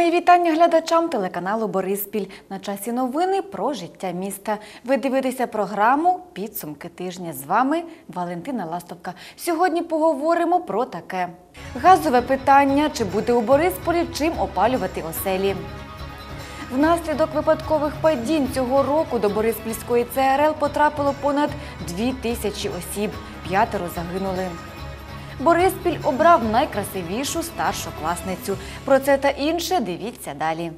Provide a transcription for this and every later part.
Мої вітання глядачам телеканалу Бориспіль. На часі новини про життя міста. Ви дивитеся програму Підсумки тижня. З вами Валентина Ластовка. Сьогодні поговоримо про таке: газове питання: чи буде у Борисполі чим опалювати оселі. Внаслідок випадкових падінь цього року до Бориспільської ЦРЛ потрапило понад дві тисячі осіб. П'ятеро загинули. Бориспіль обрав найкрасивішу старшокласницю. Про це та інше дивіться далі.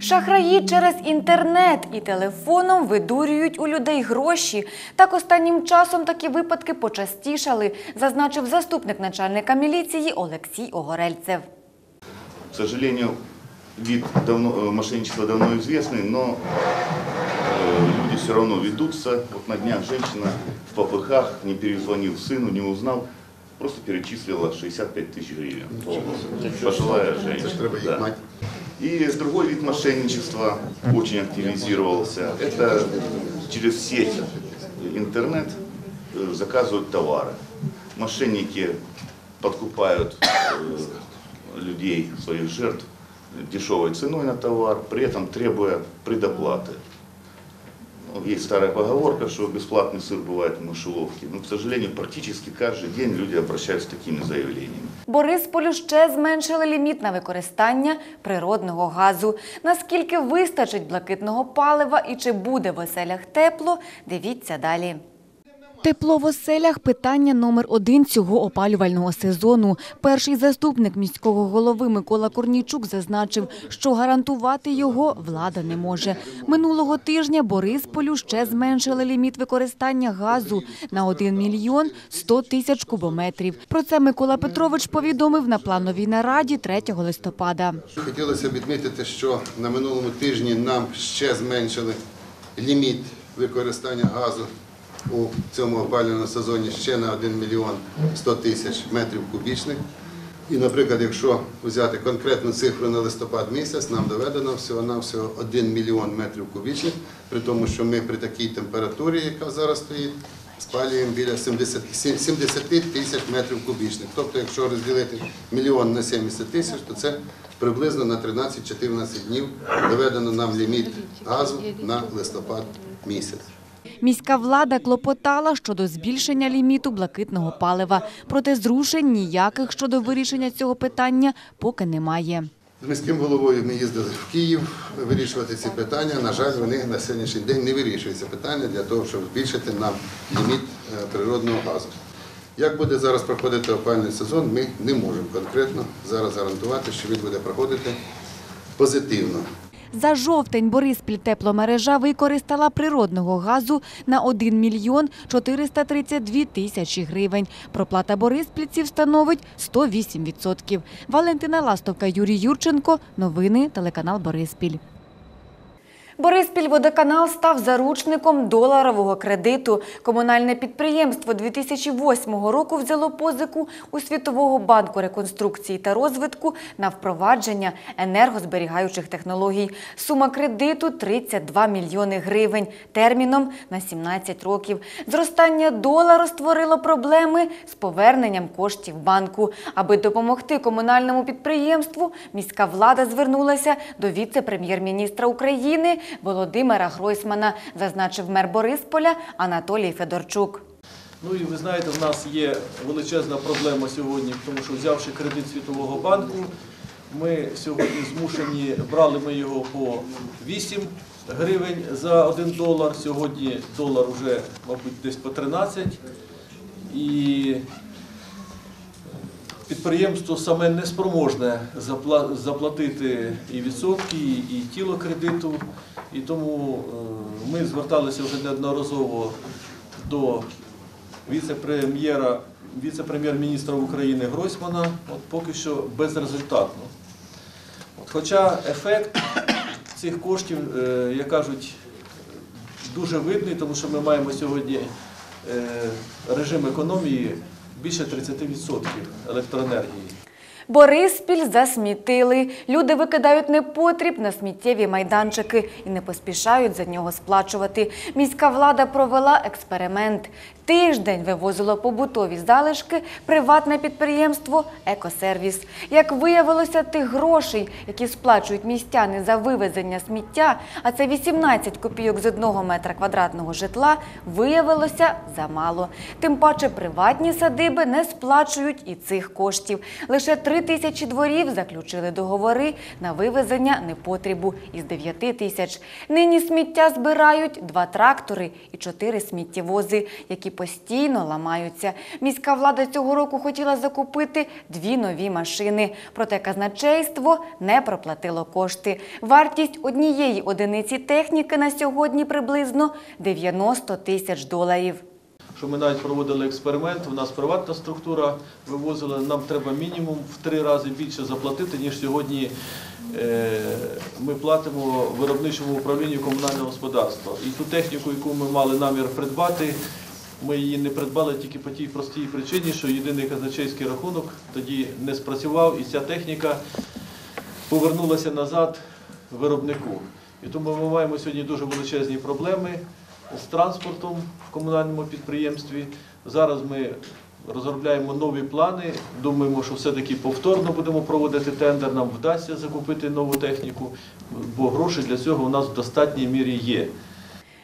Шахраї через інтернет і телефоном видурюють у людей гроші. Так останнім часом такі випадки почастішали, зазначив заступник начальника міліції Олексій Огорельцев. К сожалению, вид давно, э, мошенничества давно известный, но э, люди все равно ведутся. Вот на днях женщина в попыхах, не перезвонив сыну, не узнал, просто перечислила 65 тысяч гривен. Пожилая женщина. да. И другой вид мошенничества очень активизировался. Это через сеть интернет э, заказывают товары. Мошенники подкупают э, людей, своих жертв, дешевой ценой на товар, при этом требуя предоплаты. Ну, Есть старая поговорка, что бесплатный сыр бывает в мышеловке. Но, к сожалению, практически каждый день люди обращаются с такими заявлениями. Борисполю ще зменшили ліміт на використання природного газу. Наскільки вистачить блакитного палива і чи буде в оселях тепло, дивіться далі. Тепло в оселях – питання номер один цього опалювального сезону. Перший заступник міського голови Микола Корнійчук зазначив, що гарантувати його влада не може. Минулого тижня Борисполю ще зменшили ліміт використання газу на 1 мільйон 100 тисяч кубометрів. Про це Микола Петрович повідомив на плановій нараді 3 листопада. Хотілося б відмітити, що на минулому тижні нам ще зменшили ліміт використання газу у цьому опалювальному сезоні ще на 1 мільйон 100 тисяч метрів кубічних. І, наприклад, якщо взяти конкретну цифру на листопад місяць, нам доведено всього-навсього 1 мільйон метрів кубічних, при тому, що ми при такій температурі, яка зараз стоїть, спалюємо біля 70, 70 тисяч метрів кубічних. Тобто, якщо розділити мільйон на 70 тисяч, то це приблизно на 13-14 днів доведено нам ліміт газу на листопад місяць. Міська влада клопотала щодо збільшення ліміту блакитного палива. Проте зрушень ніяких щодо вирішення цього питання поки немає. З міським головою ми їздили в Київ вирішувати ці питання. На жаль, вони на сьогоднішній день не вирішуються питання для того, щоб збільшити нам ліміт е, природного газу. Як буде зараз проходити опальний сезон, ми не можемо конкретно зараз гарантувати, що він буде проходити позитивно. За жовтень Бориспіль тепломережа використала природного газу на 1 мільйон 432 тисячі гривень. Проплата бориспільців становить 108%. Валентина Ластовка, Юрій Юрченко. Новини телеканал Бориспіль. Бориспільводоканал став заручником доларового кредиту. Комунальне підприємство 2008 року взяло позику у Світового банку реконструкції та розвитку на впровадження енергозберігаючих технологій. Сума кредиту 32 мільйони гривень, терміном на 17 років. Зростання долару створило проблеми з поверненням коштів банку. Аби допомогти комунальному підприємству, міська влада звернулася до віце-прем'єр-міністра України Володимира Гройсмана, зазначив мер Борисполя Анатолій Федорчук. Ну і ви знаєте, в нас є величезна проблема сьогодні, тому що взявши кредит Світового банку, ми сьогодні змушені, брали ми його по 8 гривень за 1 долар, сьогодні долар вже, мабуть, десь по 13. І підприємство саме не спроможне заплатити і відсотки, і тіло кредиту. І тому е, ми зверталися вже неодноразово до віце-прем'єра, віце-прем'єр-міністра України Гройсмана, от поки що безрезультатно. От, хоча ефект цих коштів, е, як кажуть, дуже видний, тому що ми маємо сьогодні е, режим економії більше 30% електроенергії. Бориспіль засмітили. Люди викидають непотріб на сміттєві майданчики і не поспішають за нього сплачувати. Міська влада провела експеримент. Тиждень вивозило побутові залишки приватне підприємство Екосервіс. Як виявилося, тих грошей, які сплачують містяни за вивезення сміття, а це 18 копійок з одного метра квадратного житла, виявилося замало. Тим паче приватні садиби не сплачують і цих коштів. Лише три тисячі дворів заключили договори на вивезення непотрібу із 9 тисяч. Нині сміття збирають два трактори і чотири сміттєвози, які постійно ламаються. Міська влада цього року хотіла закупити дві нові машини, проте казначейство не проплатило кошти. Вартість однієї одиниці техніки на сьогодні приблизно 90 тисяч доларів. Що ми навіть проводили експеримент, у нас приватна структура вивозила, нам треба мінімум в три рази більше заплатити, ніж сьогодні е, ми платимо виробничому управлінню комунального господарства. І ту техніку, яку ми мали намір придбати, ми її не придбали тільки по тій простій причині, що єдиний казначейський рахунок тоді не спрацював, і ця техніка повернулася назад виробнику. І тому ми маємо сьогодні дуже величезні проблеми з транспортом в комунальному підприємстві. Зараз ми розробляємо нові плани. Думаємо, що все-таки повторно будемо проводити тендер. Нам вдасться закупити нову техніку, бо гроші для цього у нас в достатній мірі є.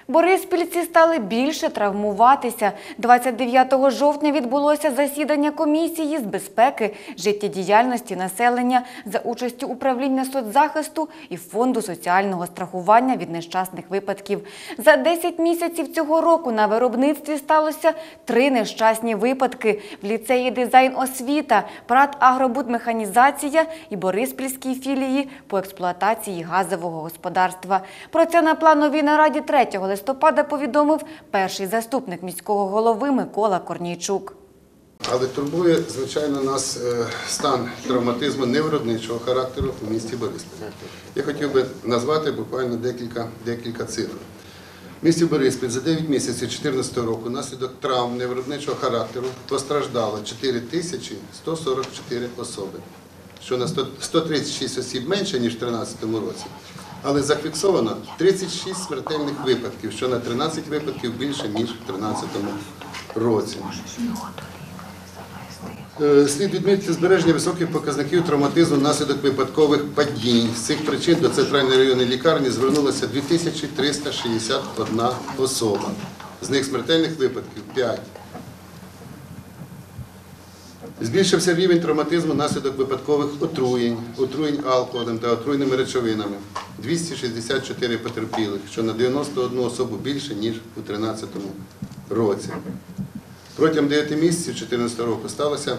Бориспільці стали більше травмуватися. 29 жовтня відбулося засідання комісії з безпеки життєдіяльності населення за участю управління соцзахисту і фонду соціального страхування від нещасних випадків. За 10 місяців цього року на виробництві сталося три нещасні випадки в ліцеї дизайн освіта, ПРАТ Агробудмеханізація і Бориспільській філії по експлуатації газового господарства. Про це на плановій нараді 3 листопада повідомив перший заступник міського голови Микола Корнійчук. Але турбує, звичайно, нас е, стан травматизму невиробничого характеру в місті Бориспіль. Я хотів би назвати буквально декілька, декілька цифр. В місті Бориспіль за 9 місяців 2014 року внаслідок травм невиробничого характеру постраждало 4 тисячі 144 особи, що на 100 136 осіб менше, ніж в 2013 році. Але зафіксовано 36 смертельних випадків, що на 13 випадків більше, ніж в 2013 році. Е, Слід відмітити збереження високих показників травматизму внаслідок випадкових падінь. З цих причин до центральної районної лікарні звернулося 2361 особа. З них смертельних випадків 5. Збільшився рівень травматизму внаслідок випадкових отруєнь, отруєнь алкоголем та отруйними речовинами. 264 потерпілих, що на 91 особу більше, ніж у 2013 році. Протягом 9 місяців 2014 року сталося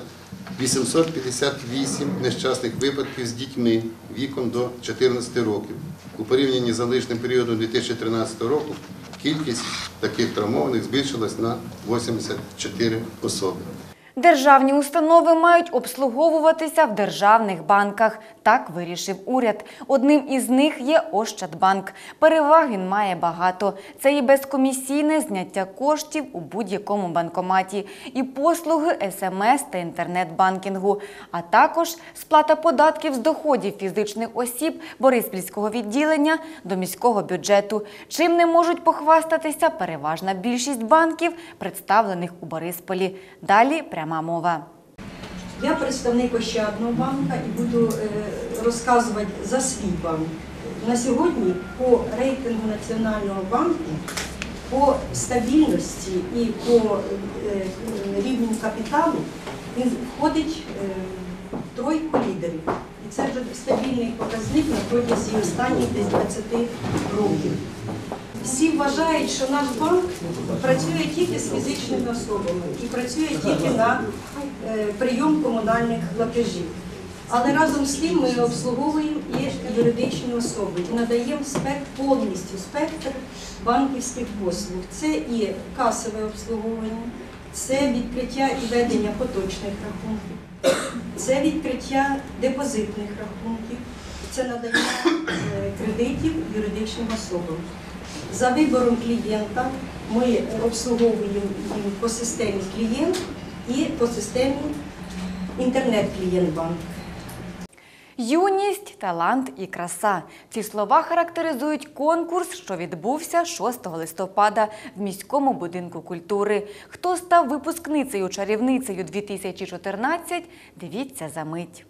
858 нещасних випадків з дітьми віком до 14 років. У порівнянні з залишним періодом 2013 року кількість таких травмованих збільшилась на 84 особи. Державні установи мають обслуговуватися в державних банках. Так вирішив уряд. Одним із них є Ощадбанк. Переваг він має багато. Це і безкомісійне зняття коштів у будь-якому банкоматі, і послуги СМС та інтернет-банкінгу, а також сплата податків з доходів фізичних осіб Бориспільського відділення до міського бюджету. Чим не можуть похвастатися переважна більшість банків, представлених у Борисполі. Далі пряма мова. Я представник Ощадного банка і буду е, розказувати за свій банк. На сьогодні по рейтингу Національного банку, по стабільності і по е, рівню капіталу він входить е, в тройку лідерів. І це вже стабільний показник на протязі останніх десь 20 років. Всі вважають, що наш банк працює тільки з фізичними особами і працює тільки на е, прийом комунальних платежів. Але разом з тим ми обслуговуємо і юридичні особи і надаємо спектр, повністю спектр банківських послуг. Це і касове обслуговування, це відкриття і ведення поточних рахунків, це відкриття депозитних рахунків, це надання е, кредитів юридичним особам. За вибором клієнта ми обслуговуємо по системі клієнт і по системі інтернет-клієнт банк. Юність, талант і краса. Ці слова характеризують конкурс, що відбувся 6 листопада в міському будинку культури. Хто став випускницею чарівницею 2014, дивіться за мить.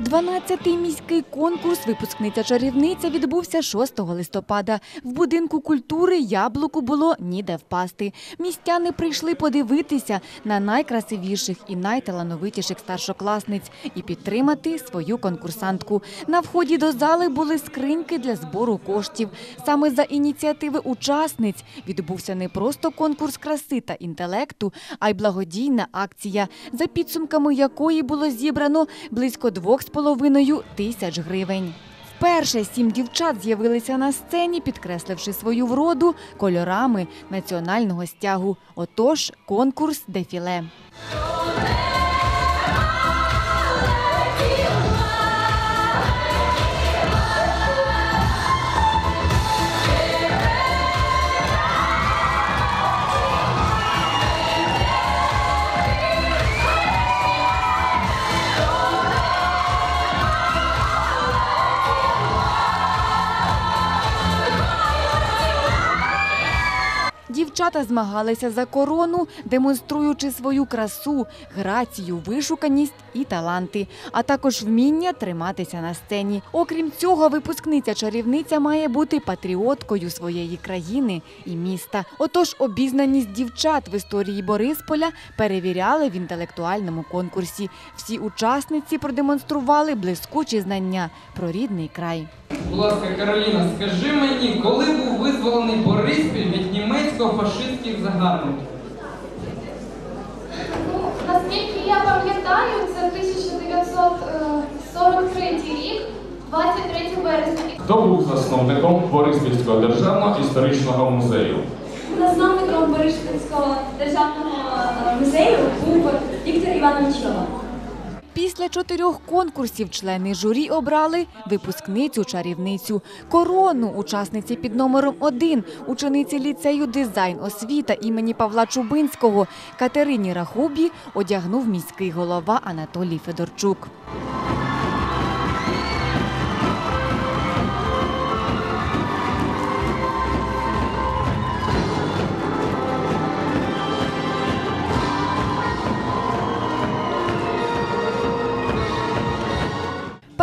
12-й міський конкурс Випускниця чарівниця відбувся 6 листопада. В будинку культури яблуку було ніде впасти. Містяни прийшли подивитися на найкрасивіших і найталановитіших старшокласниць і підтримати свою конкурсантку. На вході до зали були скриньки для збору коштів. Саме за ініціативи учасниць відбувся не просто конкурс краси та інтелекту, а й благодійна акція, за підсумками якої було зібрано близько 2,5 тисяч гривень. Вперше сім дівчат з'явилися на сцені, підкресливши свою вроду кольорами національного стягу. Отож, конкурс дефіле. Дівчата змагалися за корону, демонструючи свою красу, грацію, вишуканість і таланти, а також вміння триматися на сцені. Окрім цього, випускниця чарівниця має бути патріоткою своєї країни і міста. Отож, обізнаність дівчат в історії Борисполя перевіряли в інтелектуальному конкурсі. Всі учасниці продемонстрували блискучі знання про рідний край. Будь ласка, Кароліна, скажи мені, коли був визволений Бориспіль від німецько-фашистських загарбників? Ну, наскільки я пам'ятаю, це 1943 рік, 23 березня. Хто був засновником Бориспільського державного історичного музею? Засновником Бориспільського державного е, музею був Віктор Іванович Йова. Після чотирьох конкурсів члени журі обрали випускницю чарівницю. Корону учасниці під номером один учениці ліцею дизайн освіта імені Павла Чубинського Катерині Рахубі одягнув міський голова Анатолій Федорчук.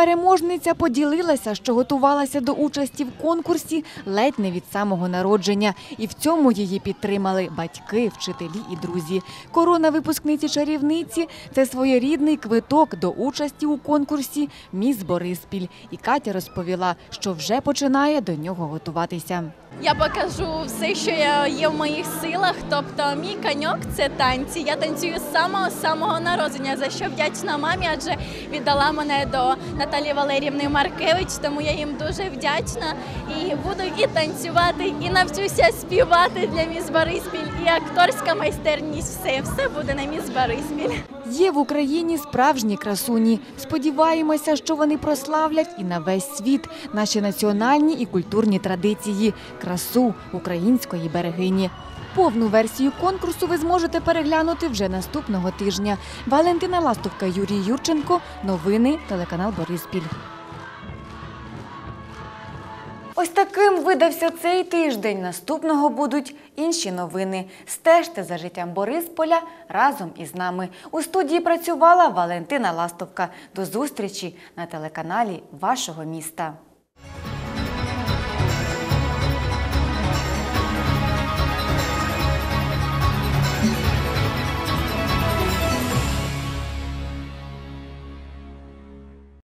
Переможниця поділилася, що готувалася до участі в конкурсі ледь не від самого народження, і в цьому її підтримали батьки, вчителі і друзі. Корона випускниці чарівниці це своєрідний квиток до участі у конкурсі Міс Бориспіль. І Катя розповіла, що вже починає до нього готуватися. Я покажу все, що є в моїх силах. Тобто, мій коньок це танці. Я танцюю з самого самого народження, за що вдячна мамі, адже віддала мене до Наталії Валерівни Маркевич, тому я їм дуже вдячна. І буду і танцювати, і навчуся співати для міс Бориспіль, і акторська майстерність. Все, все буде на міс Бориспіль. Є в Україні справжні красуні. Сподіваємося, що вони прославлять і на весь світ наші національні і культурні традиції, красу української берегині. Повну версію конкурсу ви зможете переглянути вже наступного тижня. Валентина Ластовка, Юрій Юрченко. Новини телеканал Бориспіль. Ось таким видався цей тиждень. Наступного будуть інші новини. Стежте за життям Борисполя разом із нами. У студії працювала Валентина Ластовка. До зустрічі на телеканалі вашого міста.